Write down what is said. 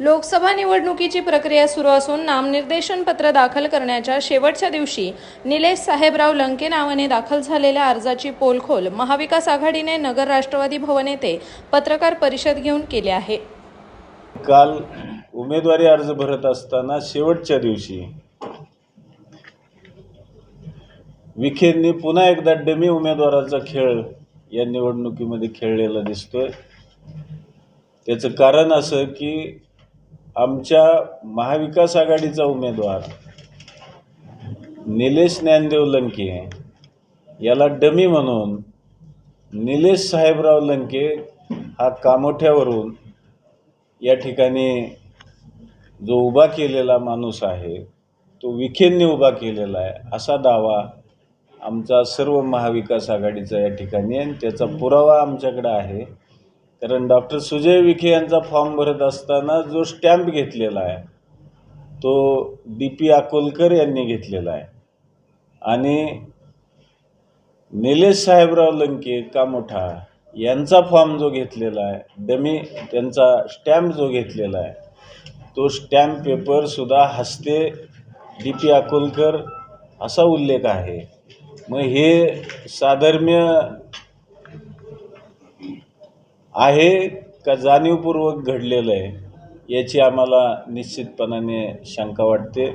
लोकसभा निवडणुकीची प्रक्रिया सुरू असून नामनिर्देशन पत्र दाखल करण्याच्या शेवटच्या दिवशी निलेश साहेबराव लंके नावाने दाखल झालेल्या अर्जाची पोलखोल महाविकास आघाडीने नगर राष्ट्रवादी भवन येथे पत्रकार परिषद घेऊन केली आहे. काल उमेदवारी अर्ज भरत असताना शेवटच्या दिवशी विखेंनी पुन्हा एकदा डमी उमेदवाराचा खेळ या निवडणुकीमध्ये खेळलेला दिसतोय. त्याचं कारण असं की आमच्या महाविकास आघाडीचा उमेदवार निलेश ज्ञानदेव लंके याला डमी म्हणून निलेश साहेबराव लंके हा कामोठ्यावरून या ठिकाणी जो उभा केलेला माणूस आहे तो विखेंनी उभा केलेला आहे असा दावा आमचा सर्व महाविकास आघाडीचा या ठिकाणी आणि त्याचा पुरावा आमच्याकडे आहे. कारण डॉक्टर सुजय विखे यांचा फॉर्म भरत असताना जो स्टॅम्प घेतलेला आहे तो डी पी अकोलकर यांनी घेतलेला आहे. आणि निलेश साहेबराव लंके कामोठा यांचा फॉर्म जो घेतलेला आहे डमी त्यांचा स्टॅम्प जो घेतलेला आहे तो स्टॅम्प पेपरसुद्धा हस्ते डी पी अकोलकर असा उल्लेख आहे. मग हे साधर्म्य आहे का जाणीवपूर्वक घडलेलं आहे याची आम्हाला निश्चितपणाने शंका वाटते.